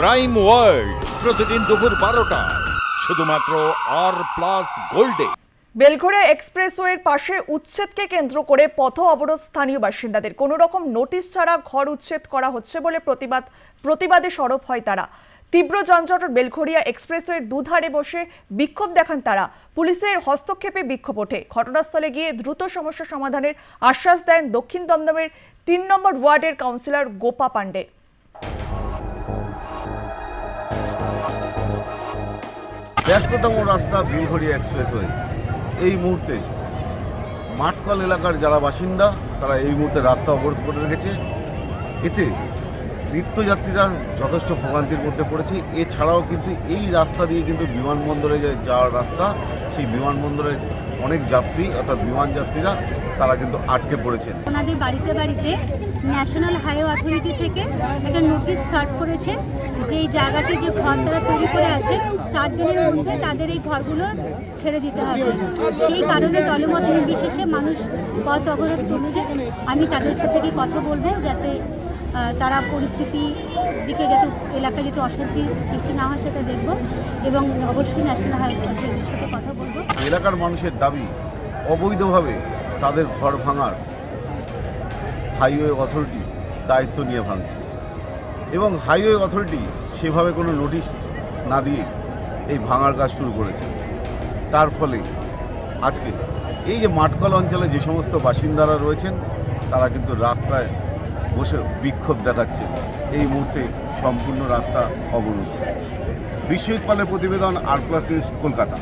Crime world প্রতিদিন দুপুর বারোটা। শুধুমাত্র আর প্লাস গোল্ডে বেলঘড়িয়া এক্সপ্রেসওয়ের পাশে উচ্ছেদকে কেন্দ্র করে পথ অবরোধ স্থানীয় বাসিন্দাদের। কোনো রকম নোটিশ ছাড়া ঘর উচ্ছেদ করা হচ্ছে বলে প্রতিবাদ, প্রতিবাদে সরব হয় তারা। তীব্র যানজট বেলঘড়িয়া এক্সপ্রেসওয়ের দুধারে বসে বিক্ষোভ দেখান তারা। পুলিশের হস্তক্ষেপে বিক্ষোভ ওঠে। ঘটনাস্থলে গিয়ে দ্রুত সমস্যা সমাধানের আশ্বাস দেন দক্ষিণ দমদমের তিন নম্বর ওয়ার্ডের কাউন্সিলর গোপা পাণ্ডে। ব্যস্ততম রাস্তা বিলঘড়িয়া এক্সপ্রেসওয়ে। এই মুহূর্তে মাঠকল এলাকার যারা বাসিন্দা, তারা এই মুহূর্তে রাস্তা অবরোধ করে রেখেছে। এতে নিত্যযাত্রীরা যথেষ্ট ভোগান্তির মধ্যে পড়েছে। এছাড়াও কিন্তু এই রাস্তা দিয়ে কিন্তু বিমানবন্দরে যাওয়ার রাস্তা, সেই বিমানবন্দরে অনেক যাত্রী, অর্থাৎ বিমান যাত্রীরা, তারা কিন্তু আটকে পড়েছেন। ওনাদের বাড়িতে বাড়িতে ন্যাশনাল হাইওয়ে অথরিটি থেকে একটা নোটিশ সার্ভ করেছে যে এই জায়গাটি যে ঘর তারা তৈরি করে আছে, চার দিনের মধ্যে তাদের এই ঘরগুলো ছেড়ে দিতে হবে। সেই কারণে দলমত নির্বিশেষে মানুষ পথ অবরোধ করছে আমি তাদের সাথে গিয়ে কথা বলব যাতে তারা পরিস্থিতি দিকে যাতে এলাকায় যাতে অশান্তি সৃষ্টি না হয় সেটা দেখব এবং অবশ্যই ন্যাশনাল হাইওয়ে সাথে কথা বলব। এলাকার মানুষের দাবি অবৈধভাবে তাদের ঘর ভাঙার। হাইওয়ে অথরিটি দায়িত্ব নিয়ে ভাঙছে। এবং হাইওয়ে অথরিটি সেভাবে কোনো নোটিশ না দিয়ে এই ভাঙার কাজ শুরু করেছে। তার ফলে আজকে এই যে মাটকল অঞ্চলে যে সমস্ত বাসিন্দারা রয়েছেন, তারা কিন্তু রাস্তায় বসে বিক্ষোভ দেখাচ্ছে। এই মুহূর্তে সম্পূর্ণ রাস্তা অবরুদ্ধ। বিশ্ব পালের প্রতিবেদন আর প্লাস নিউজ কলকাতা।